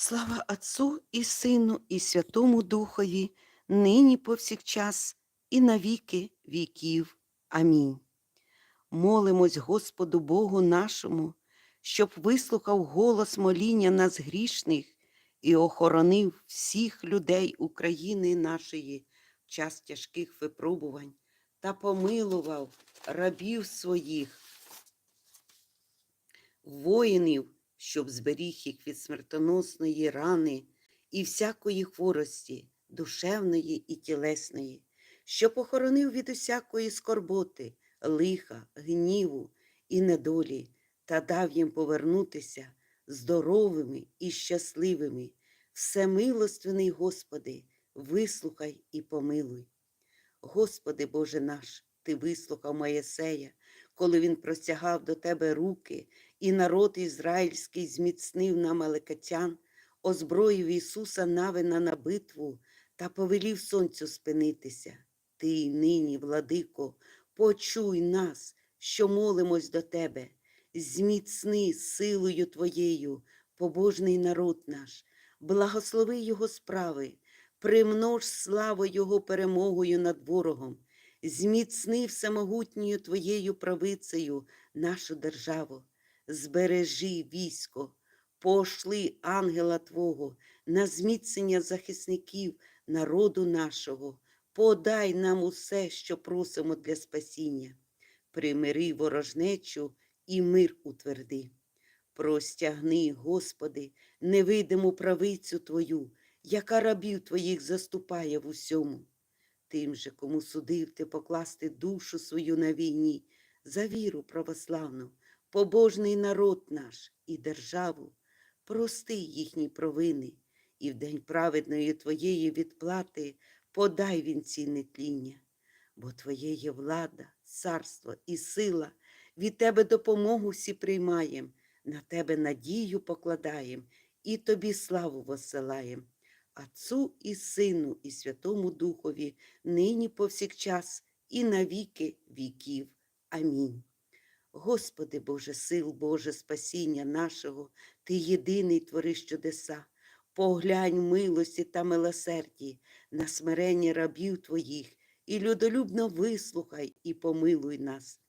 Слава Отцу і Сину, і Святому Духові, нині повсякчас, і на віки віків. Амінь. Молимось Господу Богу нашому, щоб вислухав голос моління нас грішних і охоронив всіх людей України нашої в час тяжких випробувань та помилував рабів своїх, воїнів, щоб зберіг їх від смертоносної рани і всякої хворості, душевної і тілесної, щоб охоронив від усякої скорботи, лиха, гніву і недолі, та дав їм повернутися здоровими і щасливими. Всемилостивний Господи, вислухай і помилуй. Господи Боже наш, Ти вислухав Моєсея, коли він простягав до Тебе руки, і народ ізраїльський зміцнив на Маликатян, озброїв Ісуса Навина на битву та повелів сонцю спинитися. Ти нині, владико, почуй нас, що молимось до Тебе, зміцни силою Твоєю, побожний народ наш, благослови Його справи, примнож славу Його перемогою над ворогом, зміцни всемогутньою Твоєю правицею нашу державу, збережи військо, пошли ангела Твого на зміцнення захисників народу нашого, подай нам усе, що просимо для спасіння, примири ворожнечу і мир утверди. Простягни, Господи, невидиму правицю Твою, яка рабів Твоїх заступає в усьому. Тим же, кому судив ти покласти душу свою на війні, за віру православну, побожний народ наш і державу, прости їхні провини, і в день праведної Твоєї відплати подай вінці нетління, бо Твоє є влада, царство і сила, від Тебе допомогу всі приймаєм, на Тебе надію покладаєм і Тобі славу воссилаєм. Отцу і Сину, і Святому Духові, нині повсякчас, і на віки віків. Амінь. Господи Боже, сил, Боже, спасіння нашого, Ти єдиний твориш чудеса, поглянь милості та милосерді на смирення рабів Твоїх, і людолюбно вислухай і помилуй нас.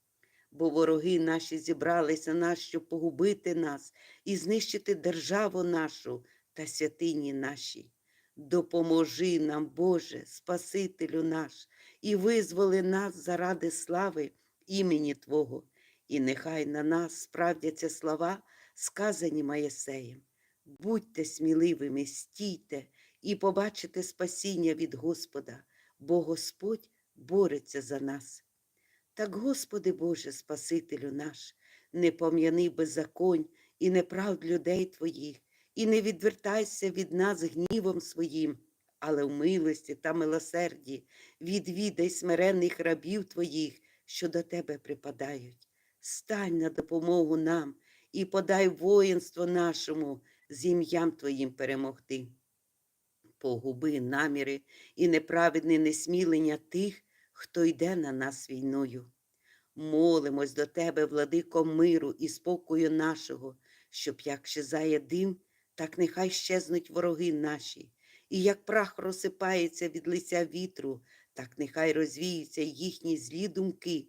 Бо вороги наші зібралися нас, щоб погубити нас і знищити державу нашу та святині наші. Допоможи нам, Боже, Спасителю наш, і визволи нас заради слави імені Твого, і нехай на нас справдяться слова, сказані Моєсеєм. Будьте сміливими, стійте і побачите спасіння від Господа, бо Господь бореться за нас. Так, Господи Боже, Спасителю наш, не пом'яни беззаконь і неправд людей Твоїх, і не відвертайся від нас гнівом своїм, але в милості та милосерді відвідай смиренних рабів Твоїх, що до Тебе припадають. Стань на допомогу нам і подай воїнство нашому з ім'ям Твоїм перемогти. Погуби наміри і неправедне несмілення тих, хто йде на нас війною. Молимось до Тебе, владико миру і спокою нашого, щоб як щезає дим, так нехай щезнуть вороги наші, і як прах розсипається від лиця вітру, так нехай розвіються їхні злі думки,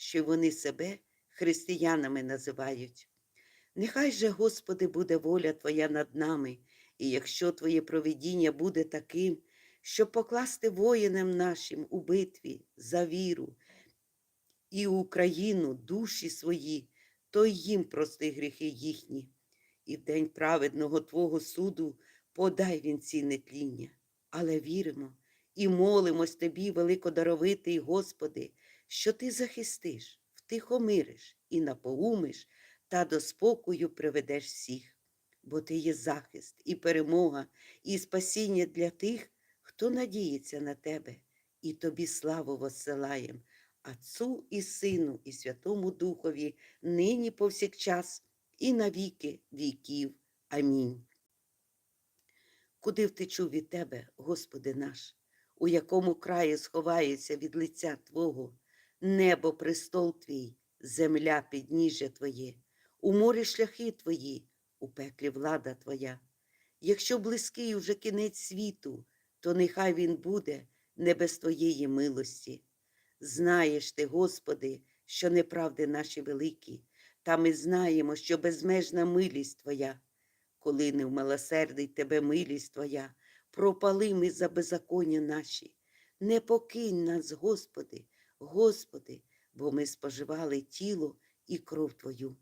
що вони себе християнами називають. Нехай же, Господи, буде воля Твоя над нами, і якщо Твоє провидіння буде таким, щоб покласти воїнам нашим у битві за віру і Україну душі свої, то й їм прости гріхи їхні, і в день праведного Твого суду подай вінці нетління. Але віримо і молимось Тобі, великодаровитий Господи, що Ти захистиш, втихомириш і напоумиш та до спокою приведеш всіх. бо ти є захист і перемога, і спасіння для тих, хто надіється на тебе, і тобі славу воссилаєм, Отцу і Сину, і Святому Духові, нині повсякчас, і на віки віків. Амінь. Куди втечу від Тебе, Господи наш, у якому краї сховаюся від лиця Твого, небо престол Твій, земля підніжжя Твоє, у морі шляхи Твої, у пеклі влада Твоя. Якщо близький уже кінець світу, то нехай він буде не без Твоєї милості. Знаєш ти, Господи, що неправди наші великі, та ми знаємо, що безмежна милість Твоя. Коли не вмилосердить Тебе милість Твоя, пропали ми за беззаконня наші. Не покинь нас, Господи, Господи, бо ми споживали тіло і кров Твою.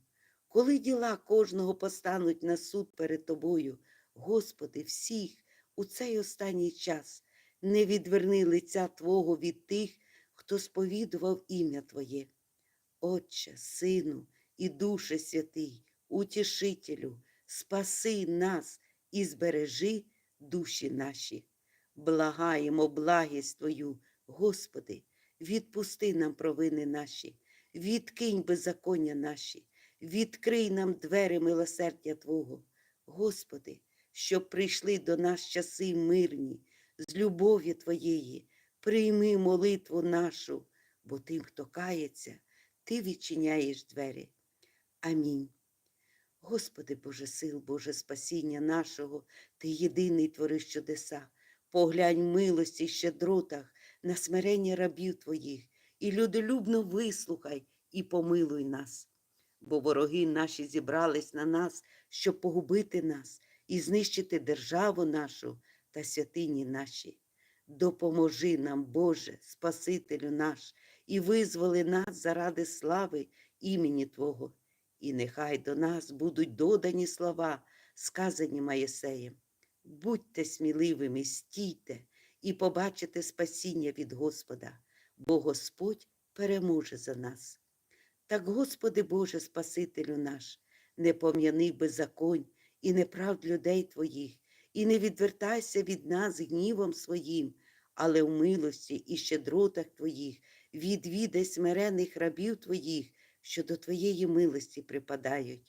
Коли діла кожного постануть на суд перед Тобою, Господи, всіх у цей останній час не відверни лиця Твого від тих, хто сповідував ім'я Твоє. Отче, Сину і Душе Святий, Утішителю, спаси нас і збережи душі наші. Благаємо благість Твою, Господи, відпусти нам провини наші, відкинь беззаконня наші, відкрий нам двері милосердя Твого, Господи, щоб прийшли до нас часи мирні, з любові Твоєї, прийми молитву нашу, бо тим, хто кається, Ти відчиняєш двері. Амінь. Господи Боже сил, Боже спасіння нашого, Ти єдиний твориш чудеса. Поглянь милості щедротах на смирення рабів Твоїх, і людолюбно вислухай і помилуй нас. Бо вороги наші зібрались на нас, щоб погубити нас і знищити державу нашу та святині наші. Допоможи нам, Боже, Спасителю наш, і визволи нас заради слави імені Твого. І нехай до нас будуть додані слова, сказані Маєсеєм. Будьте сміливими, стійте і побачите спасіння від Господа, бо Господь переможе за нас. Так, Господи Боже, Спасителю наш, не пом'яни беззаконь і неправд людей Твоїх, і не відвертайся від нас гнівом своїм, але в милості і щедротах Твоїх відвідай смирених рабів Твоїх, що до Твоєї милості припадають.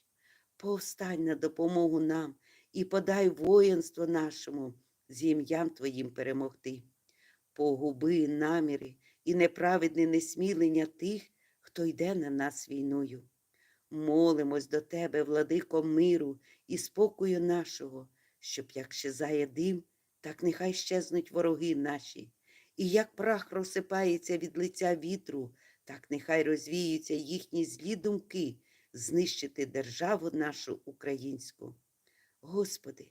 Повстань на допомогу нам і подай воїнство нашому з ім'ям Твоїм перемогти. Погуби наміри і неправедне несмілення тих, хто йде на нас війною. Молимось до Тебе, владико миру і спокою нашого, щоб як щезає дим, так нехай щезнуть вороги наші, і як прах розсипається від лиця вітру, так нехай розвіються їхні злі думки знищити державу нашу українську. Господи,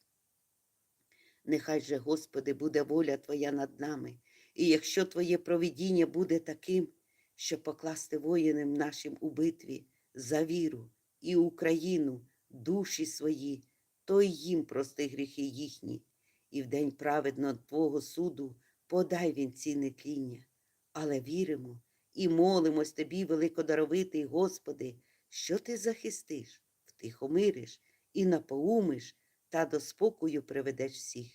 Нехай же, Господи, буде воля Твоя над нами, і якщо Твоє провидіння буде таким, щоб покласти воїнам нашим у битві за віру і Україну, душі свої, то й їм прости гріхи їхні, і в день праведного Твого суду подай він ці нетління. Але віримо і молимось Тобі, великодаровитий Господи, що Ти захистиш, втихомириш і напоумиш та до спокою приведеш всіх.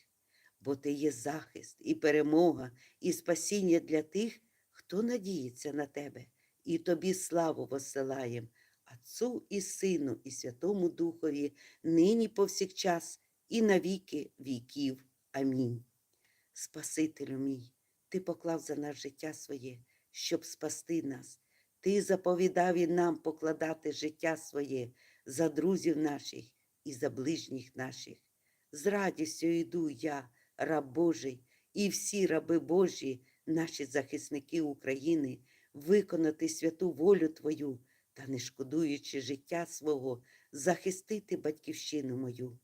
Бо ти є захист і перемога, і спасіння для тих, хто надіється на тебе, і тобі славу посилаєм, Отцу і Сину, і Святому Духові, нині повсякчас, і на віки віків. Амінь. Спасителю мій, Ти поклав за нас життя своє, щоб спасти нас. Ти заповідав і нам покладати життя своє за друзів наших і за ближніх наших. З радістю йду я, раб Божий, і всі раби Божі, наші захисники України, виконати святу волю Твою та, не шкодуючи життя свого, захистити батьківщину мою.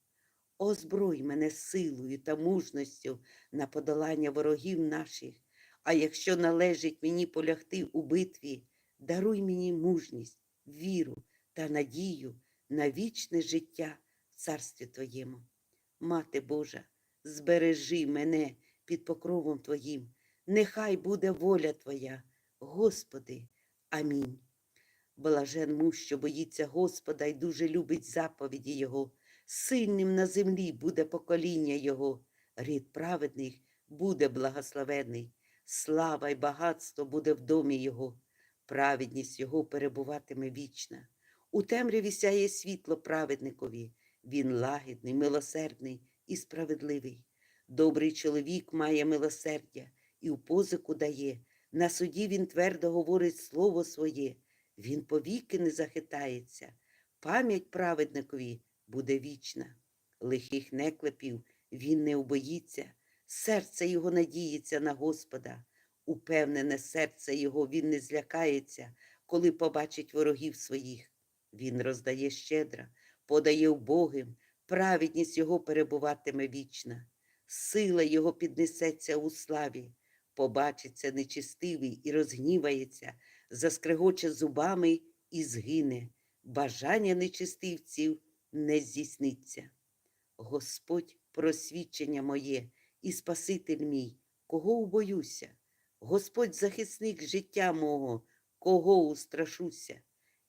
озброй мене силою та мужністю на подолання ворогів наших, а якщо належить мені полягти у битві, даруй мені мужність, віру та надію на вічне життя царстві Твоєму. Мати Божа, збережи мене під покровом Твоїм, нехай буде воля Твоя, Господи. Амінь. Блажен муж, що боїться Господа і дуже любить заповіді Його. Сильним на землі буде покоління Його, рід праведних буде благословений, слава й багатство буде в домі Його, праведність Його перебуватиме вічна. У темряві сяє світло праведникові, він лагідний, милосердний і справедливий. Добрий чоловік має милосердя і у позику дає. На суді він твердо говорить слово своє, він повіки не захитається. Пам'ять праведникові буде вічна. Лихих неклепів він не убоїться, серце його надіється на Господа. Упевнене серце його він не злякається, коли побачить ворогів своїх. Він роздає щедро, подає убогим, праведність його перебуватиме вічна. Сила його піднесеться у славі, побачиться нечистивий і розгнівається, заскрегоче зубами і згине. Бажання нечистивців не здійсниться. Господь просвідчення моє і Спаситель мій, кого убоюся, Господь захисник життя мого, кого устрашуся.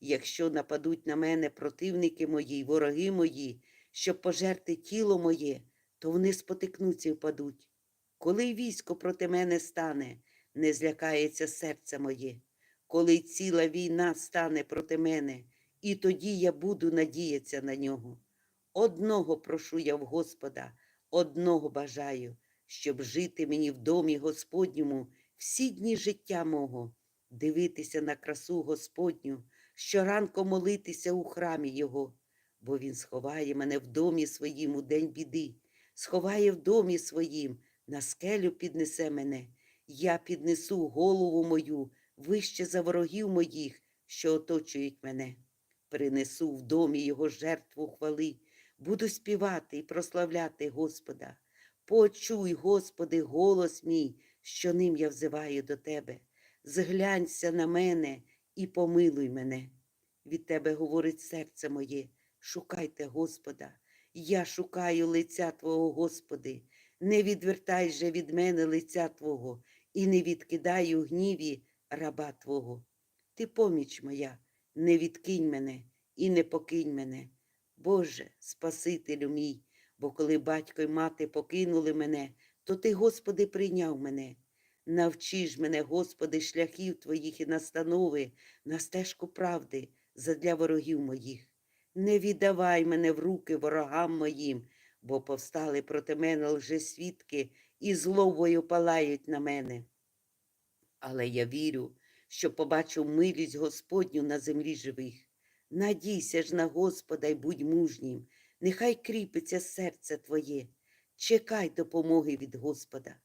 Якщо нападуть на мене противники мої, вороги мої, щоб пожерти тіло моє, то вони спотикнуться і впадуть. Коли військо проти мене стане, не злякається серце моє, коли ціла війна стане проти мене, і тоді я буду надіятися на нього. Одного прошу я в Господа, одного бажаю, щоб жити мені в домі Господньому всі дні життя мого, дивитися на красу Господню, щоранку молитися у храмі Його, бо Він сховає мене в домі своїм у день біди, сховає в домі своїм, на скелю піднесе мене. Я піднесу голову мою вище за ворогів моїх, що оточують мене. Принесу в домі Його жертву хвали, буду співати і прославляти Господа. Почуй, Господи, голос мій, що ним я взиваю до Тебе. Зглянься на мене і помилуй мене. Від Тебе говорить серце моє, шукайте Господа. Я шукаю лиця Твого, Господи, не відвертай же від мене лиця Твого і не відкидай у гніві раба Твого. Ти поміч моя, не відкинь мене і не покинь мене. Боже, Спасителю мій, бо коли батько й мати покинули мене, то Ти, Господи, прийняв мене. Навчи ж мене, Господи, шляхів Твоїх і настанови на стежку правди задля ворогів моїх. Не віддавай мене в руки ворогам моїм, бо повстали проти мене лжесвідки і зловою палають на мене. Але я вірю, що побачу милість Господню на землі живих. Надійся ж на Господа й будь мужнім, нехай кріпиться серце твоє, чекай допомоги від Господа.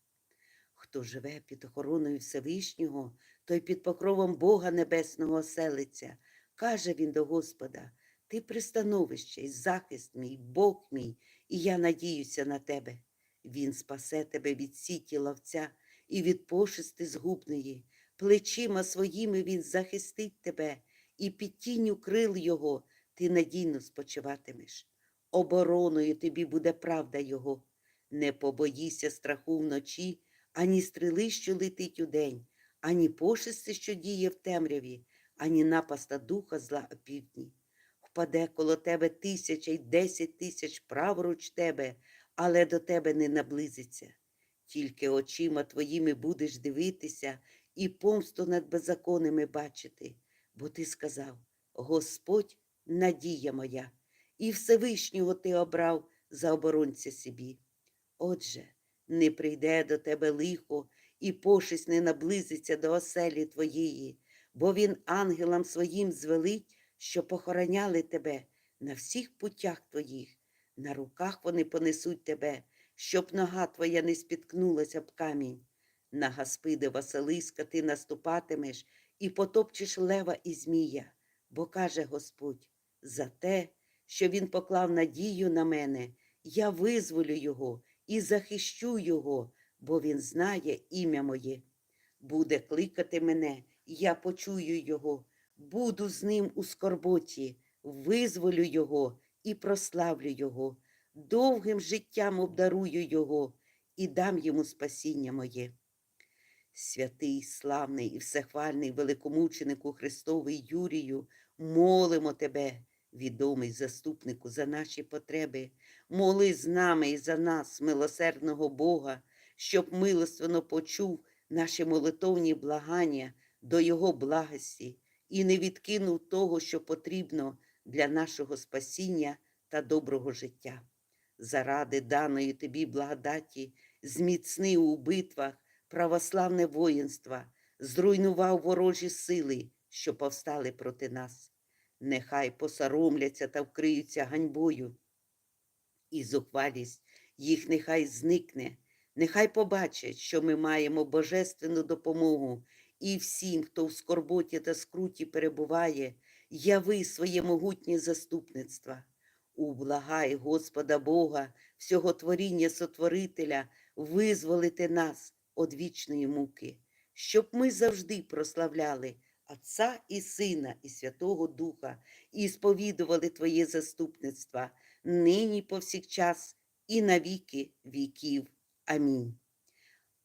Хто живе під охороною Всевишнього, той під покровом Бога Небесного оселиться. Каже він до Господа, ти пристановище й захист мій, Бог мій, і я надіюся на тебе. Він спасе тебе від сіті ловця і від пошисти згубної. Плечима своїми він захистить тебе, і під тінню крил його ти надійно спочиватимеш. Обороною тобі буде правда його. Не побоїся страху вночі, ані стріли, що летить удень, ані пошисти, що діє в темряві, ані напаста духа зла опівдні. Впаде коло тебе тисяча й десять тисяч праворуч тебе, але до тебе не наблизиться. Тільки очима твоїми будеш дивитися і помсту над беззаконними бачити, бо ти сказав: Господь, надія моя, і Всевишнього ти обрав за оборонця собі. Отже, не прийде до тебе лихо, і пошесть не наблизиться до оселі твоєї, бо він ангелам своїм звелить, що похороняли тебе на всіх путях твоїх, на руках вони понесуть тебе, щоб нога твоя не спіткнулася б камінь. На Гаспиди Василиска ти наступатимеш і потопчеш лева і змія, бо каже Господь, за те, що він поклав надію на мене, я визволю його і захищу його, бо він знає ім'я моє. Буде кликати мене, я почую його, буду з ним у скорботі, визволю його і прославлю його, довгим життям обдарую його і дам йому спасіння моє. Святий, славний і всехвальний великомученику Христовий Юрію, молимо тебе, відомий заступнику, за наші потреби, моли з нами і за нас, милосердного Бога, щоб милостивно почув наші молитовні благання до Його благості і не відкинув того, що потрібно для нашого спасіння та доброго життя. Заради даної тобі благодаті, зміцни у битвах православне воїнство, зруйнував ворожі сили, що повстали проти нас. Нехай посоромляться та вкриються ганьбою, і зухвалість їх нехай зникне, нехай побачать, що ми маємо божественну допомогу, і всім, хто в скорботі та скруті перебуває, яви своє могутнє заступництво. Ублагай Господа Бога, всього творіння Сотворителя, визволити нас од вічної муки, щоб ми завжди прославляли Отця і Сина, і Святого Духа, і сповідували Твоє заступництво нині повсякчас і на віки віків. Амінь.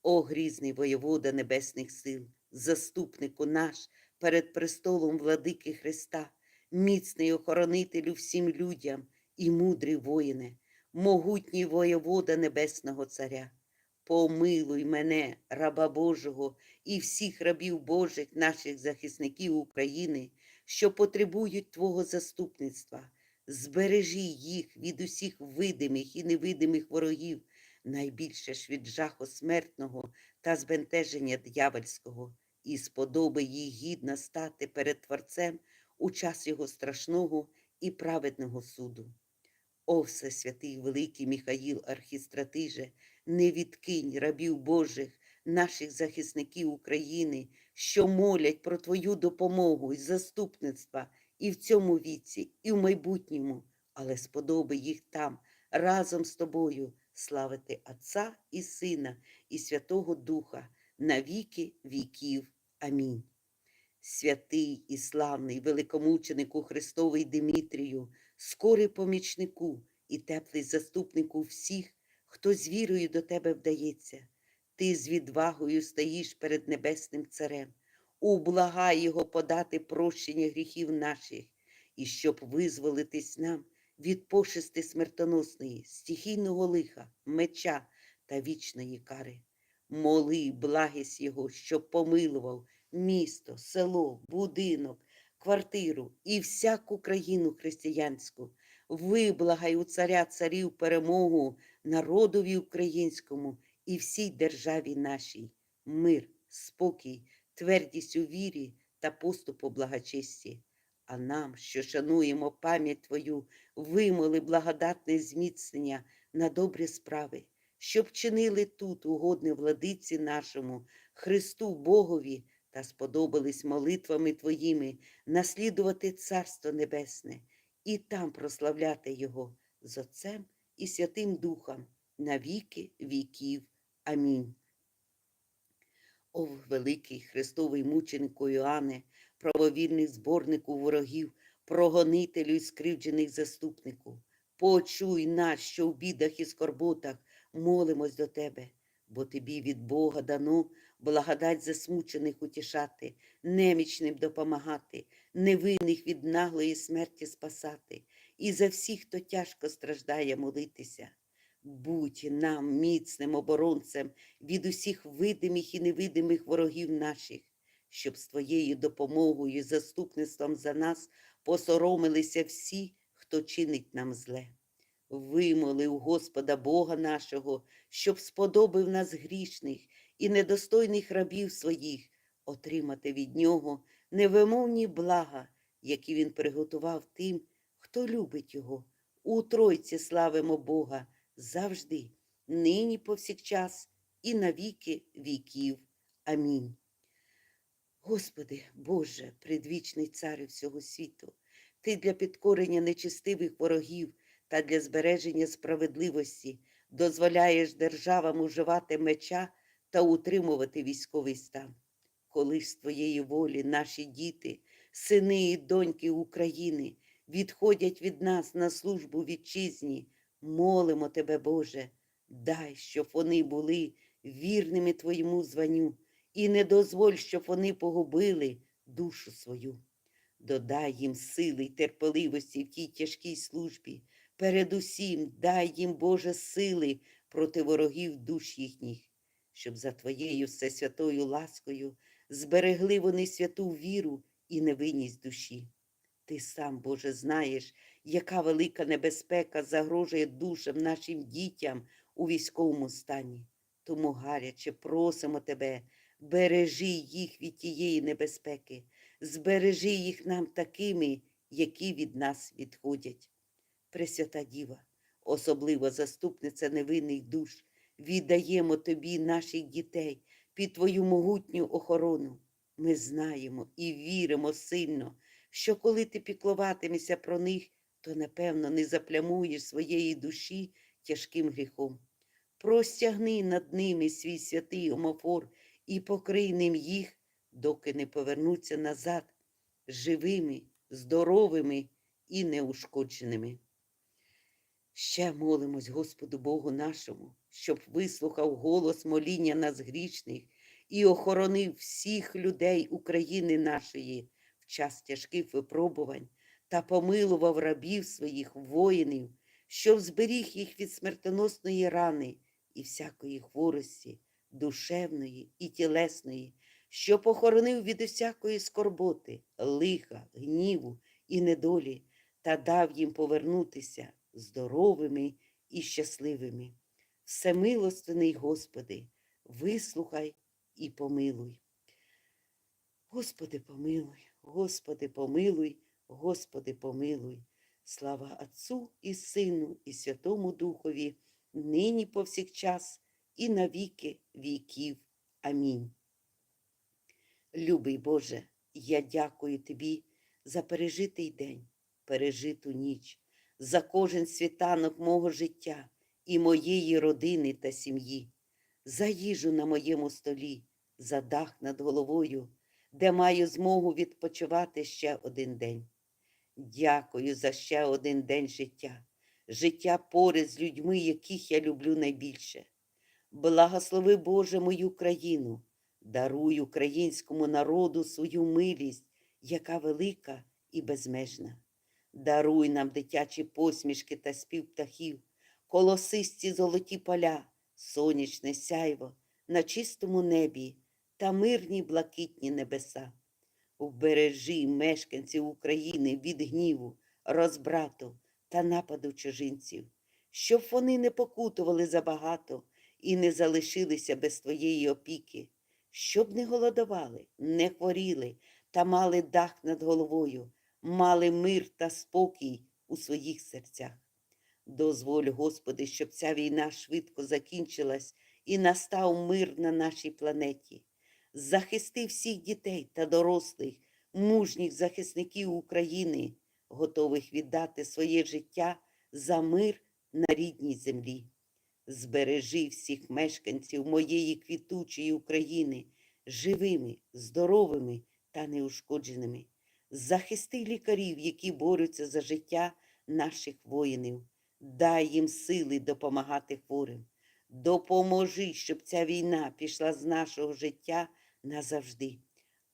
О грізний воєвода небесних сил, заступнику наш перед престолом владики Христа, міцний охоронителю всім людям і мудрий воїне, могутній воєвода Небесного Царя. Помилуй мене, раба Божого, і всіх рабів Божих, наших захисників України, що потребують Твого заступництва. Збережи їх від усіх видимих і невидимих ворогів, найбільше ж від жаху смертного та збентеження дьявольського, і сподоби їй гідно стати перед Творцем у час його страшного і праведного суду. О, Всесвятий Великий Михаїл Архістратиже, не відкинь рабів Божих, наших захисників України, що молять про Твою допомогу і заступництва і в цьому віці, і в майбутньому, але сподоби їх там разом з тобою славити Отця і Сина, і Святого Духа на віки віків. Амінь. Святий і славний великомученику Христовий Димітрію, скорий помічнику і теплий заступнику всіх, хто з вірою до тебе вдається. Ти з відвагою стоїш перед Небесним Царем, ублагай Його подати прощення гріхів наших, і щоб визволитись нам від пошести смертоносної, стихійного лиха, меча та вічної кари. Моли благість Його, щоб помилував місто, село, будинок, квартиру і всяку країну християнську. Виблагай у царя царів перемогу народові українському і всій державі нашій, мир, спокій, твердість у вірі та поступу благочесті. А нам, що шануємо пам'ять Твою, вимоли благодатне зміцнення на добрі справи, щоб чинили тут угодне владиці нашому, Христу Богові, та сподобались молитвами Твоїми наслідувати Царство Небесне і там прославляти Його з Отцем і Святим Духом на віки віків. Амінь. О, великий Христовий мученику Іоанне, правовірний зборнику ворогів, прогонителю і скривджених заступнику, почуй нас, що в бідах і скорботах молимось до Тебе, бо Тобі від Бога дано благодать засмучених утішати, немічним допомагати, невинних від наглої смерті спасати, і за всіх, хто тяжко страждає, молитися. Будь нам міцним оборонцем від усіх видимих і невидимих ворогів наших, щоб з Твоєю допомогою і заступництвом за нас посоромилися всі, хто чинить нам зле. Вимоли у Господа Бога нашого, щоб сподобив нас грішних і недостойних рабів своїх отримати від Нього невимовні блага, які Він приготував тим, хто любить Його. У Тройці славимо Бога завжди, нині повсякчас і на віки віків. Амінь. Господи, Боже, предвічний царю всього світу, Ти для підкорення нечистивих ворогів та для збереження справедливості дозволяєш державам уживати меча та утримувати військовий стан. Коли з твоєї волі наші діти, сини і доньки України відходять від нас на службу вітчизні, молимо тебе, Боже, дай, щоб вони були вірними Твоєму званню, і не дозволь, щоб вони погубили душу свою. Додай їм сили й терпеливості в тій тяжкій службі. Передусім дай їм, Боже, сили проти ворогів душ їхніх, щоб за Твоєю всесвятою ласкою зберегли вони святу віру і невинність душі. Ти сам, Боже, знаєш, яка велика небезпека загрожує душам нашим дітям у військовому стані. Тому гаряче просимо Тебе, бережи їх від тієї небезпеки, збережи їх нам такими, які від нас відходять. Пресвята Діва, особливо заступниця невинних душ, віддаємо Тобі наших дітей під Твою могутню охорону. Ми знаємо і віримо сильно, що коли ти піклуватимешся про них, то напевно не заплямуєш своєї душі тяжким гріхом. Простягни над ними свій святий омофор і покрий ним їх, доки не повернуться назад живими, здоровими і неушкодженими. Ще молимось Господу Богу нашому, щоб вислухав голос моління нас грішних і охоронив всіх людей України нашої в час тяжких випробувань та помилував рабів своїх воїнів, щоб зберіг їх від смертоносної рани і всякої хворості, душевної і тілесної, що похоронив від усякої скорботи, лиха, гніву і недолі, та дав їм повернутися здоровими і щасливими. Всемилостиний Господи, вислухай і помилуй. Господи, помилуй, Господи, помилуй, Господи, помилуй. Слава Отцу і Сину, і Святому Духові, нині повсякчас, і на віки віків. Амінь. Любий Боже, я дякую Тобі за пережитий день, пережиту ніч, за кожен світанок мого життя і моєї родини та сім'ї, за їжу на моєму столі, за дах над головою, де маю змогу відпочивати ще один день. Дякую за ще один день життя, життя поряд з людьми, яких я люблю найбільше. Благослови Боже мою країну, даруй українському народу свою милість, яка велика і безмежна. Даруй нам дитячі посмішки та спів птахів, колосисті золоті поля, сонячне сяйво на чистому небі та мирні блакитні небеса. Вбережи мешканців України від гніву, розбрату та нападу чужинців, щоб вони не покутували забагато і не залишилися без твоєї опіки, щоб не голодували, не хворіли та мали дах над головою, мали мир та спокій у своїх серцях. Дозволь, Господи, щоб ця війна швидко закінчилась і настав мир на нашій планеті. Захисти всіх дітей та дорослих, мужніх захисників України, готових віддати своє життя за мир на рідній землі. Збережи всіх мешканців моєї квітучої України живими, здоровими та неушкодженими. Захисти лікарів, які борються за життя наших воїнів. Дай їм сили допомагати хворим. Допоможи, щоб ця війна пішла з нашого життя назавжди,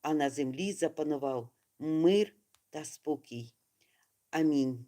а на землі запанував мир та спокій. Амінь.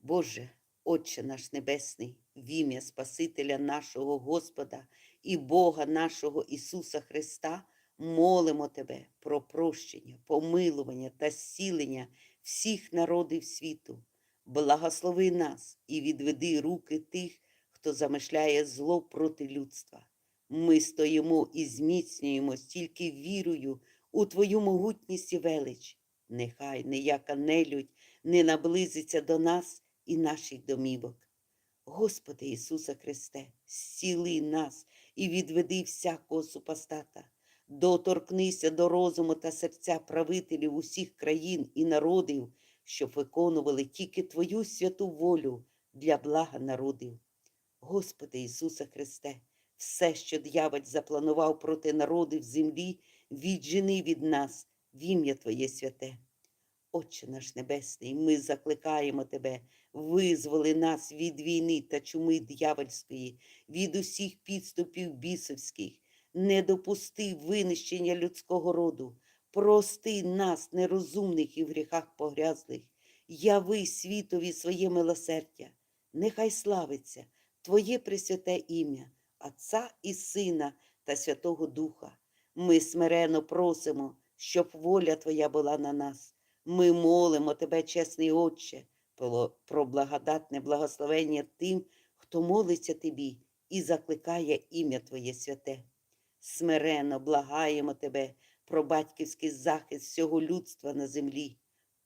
Боже, Отче наш Небесний, в ім'я Спасителя нашого Господа і Бога нашого Ісуса Христа, молимо Тебе про прощення, помилування та зцілення всіх народів світу. Благослови нас і відведи руки тих, хто замишляє зло проти людства. Ми стоїмо і зміцнюємось тільки вірою у Твою могутність і велич. Нехай ніяка нелюдь не наблизиться до нас і наших домівок. Господи Ісуса Христе, зціли нас і відведи всякого супостата, доторкнися до розуму та серця правителів усіх країн і народів, щоб виконували тільки Твою святу волю для блага народів. Господи Ісусе Христе, все, що дьяволь запланував проти народів землі, віджени від нас в ім'я Твоє святе. Отче наш Небесний, ми закликаємо Тебе, визволи нас від війни та чуми дьявольської, від усіх підступів бісовських, не допусти винищення людського роду, прости нас, нерозумних і в гріхах погрязлих, яви світові своє милосердя, нехай славиться Твоє пресвяте ім'я, Отця і Сина та Святого Духа. Ми смирено просимо, щоб воля Твоя була на нас. Ми молимо Тебе, чесний Отче, про благодатне благословення тим, хто молиться Тобі і закликає ім'я Твоє святе. Смирено благаємо Тебе про батьківський захист всього людства на землі.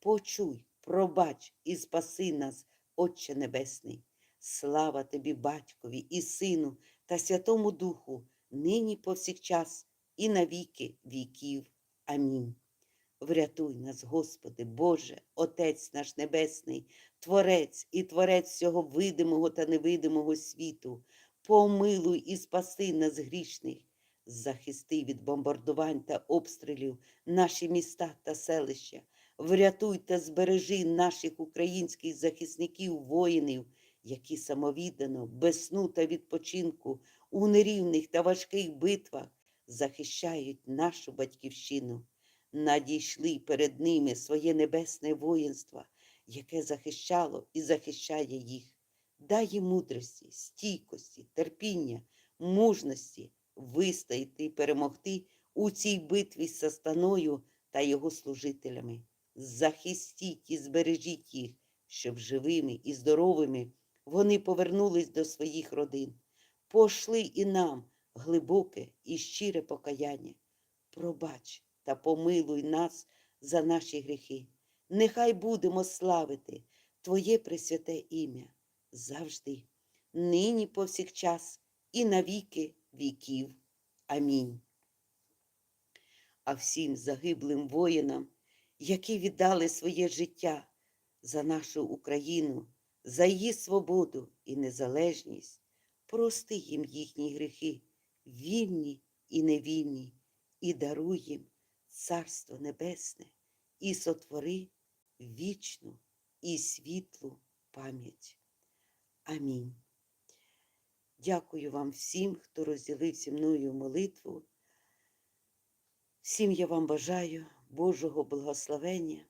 Почуй, пробач і спаси нас, Отче Небесний. Слава Тобі, Батькові і Сину та Святому Духу, нині повсякчас і на віки віків. Амінь. Врятуй нас, Господи, Боже, Отець наш Небесний, Творець і Творець всього видимого та невидимого світу, помилуй і спаси нас грішних, захисти від бомбардувань та обстрілів наші міста та селища, врятуй та збережи наших українських захисників, воїнів, які самовіддано, без сну та відпочинку у нерівних та важких битвах захищають нашу батьківщину надійшли перед ними своє небесне воїнство, яке захищало і захищає їх. Дай їм мудрості, стійкості, терпіння, мужності вистояти і перемогти у цій битві з сатаною та його служителями. Захистіть і збережіть їх, щоб живими і здоровими вони повернулись до своїх родин. Пошли і нам глибоке і щире покаяння. Пробач та помилуй нас за наші гріхи. Нехай будемо славити Твоє пресвяте ім'я завжди, нині повсякчас і на віки віків. Амінь. А всім загиблим воїнам, які віддали своє життя за нашу Україну, за її свободу і незалежність, прости їм їхні гріхи, вільні і невільні, і даруй їм Царство Небесне і сотвори вічну і світлу пам'ять. Амінь. Дякую вам всім, хто розділив зі мною молитву. Всім я вам бажаю Божого благословення,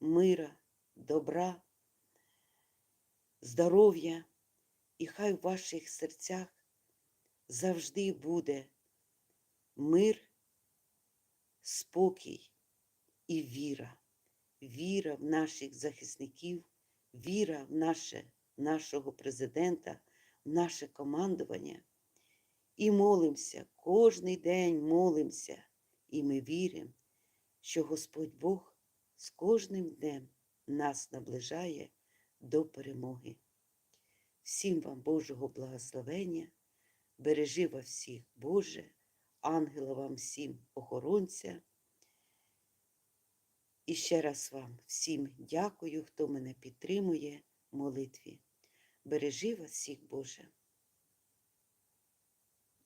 мира, добра, здоров'я, і хай в ваших серцях завжди буде мир спокій і віра, віра в наших захисників, віра в наше, нашого президента, наше командування. І молимося, кожний день молимося, і ми віримо, що Господь Бог з кожним днем нас наближає до перемоги. Всім вам Божого благословення, бережи вас всіх, Боже ангела вам всім охоронця. І ще раз вам всім дякую, хто мене підтримує в молитві. Бережи вас всіх, Боже.